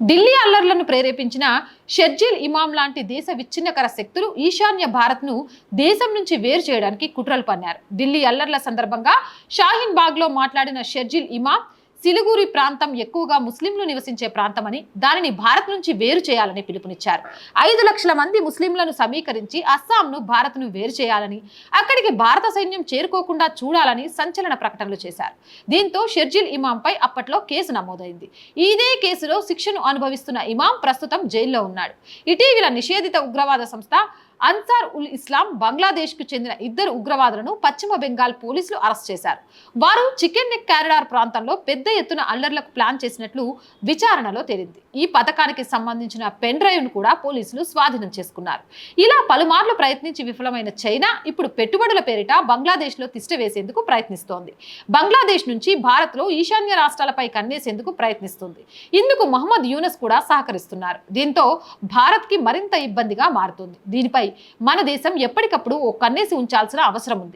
ఢిల్లీ అల్లర్లను ప్రేరేపించిన షెర్జిల్ ఇమాం లాంటి దేశ విచ్ఛిన్నకర శక్తులు ఈశాన్య భారత్ను దేశం నుంచి వేరు చేయడానికి కుట్రలు పన్నారు. ఢిల్లీ అల్లర్ల సందర్భంగా షాహీన్ బాగ్లో మాట్లాడిన షెర్జిల్ ఇమాం సిలిగురి ప్రాంతం ఎక్కువగా ముస్లింలు నివసించే ప్రాంతమని దానిని భారత్ నుంచి వేరు చేయాలని పిలుపునిచ్చారు. ఐదు లక్షల మంది ముస్లింలను సమీకరించి అస్సాంను భారత్ను వేరు చేయాలని అక్కడికి భారత సైన్యం చేరుకోకుండా చూడాలని సంచలన ప్రకటనలు చేశారు. దీంతో షెర్జిల్ ఇమాంపై అప్పట్లో కేసు నమోదైంది. ఇదే కేసులో శిక్షను అనుభవిస్తున్న ఇమాం ప్రస్తుతం జైల్లో ఉన్నాడు. ఇటీవల నిషేధిత ఉగ్రవాద సంస్థ అన్సార్ ఉల్ ఇస్లాం బంగ్లాదేశ్కు చెందిన ఇద్దరు ఉగ్రవాదులను పశ్చిమ బెంగాల్ పోలీసులు అరెస్ట్ చేశారు. వారు చికెన్ నెక్ క్యారిడార్ ప్రాంతంలో పెద్ద ఎత్తున అల్లర్లకు ప్లాన్ చేసినట్లు విచారణలో తేలింది. ఈ పథకానికి సంబంధించిన పెన్ డ్రైవ్ను కూడా పోలీసులు స్వాధీనం చేసుకున్నారు. ఇలా పలుమార్లు ప్రయత్నించి విఫలమైన చైనా ఇప్పుడు పెట్టుబడుల పేరిట బంగ్లాదేశ్లో తిష్ట వేసేందుకు ప్రయత్నిస్తోంది. బంగ్లాదేశ్ నుంచి భారత్లో ఈశాన్య రాష్ట్రాలపై కన్నేసేందుకు ప్రయత్నిస్తుంది. ఇందుకు మహమ్మద్ యూనస్ కూడా సహకరిస్తున్నారు. దీంతో భారత్కి మరింత ఇబ్బందిగా మారుతుంది. దీనిపై మన దేశం ఎప్పటికప్పుడు ఓ కన్నేసి ఉంచాల్సిన అవసరం ఉంది.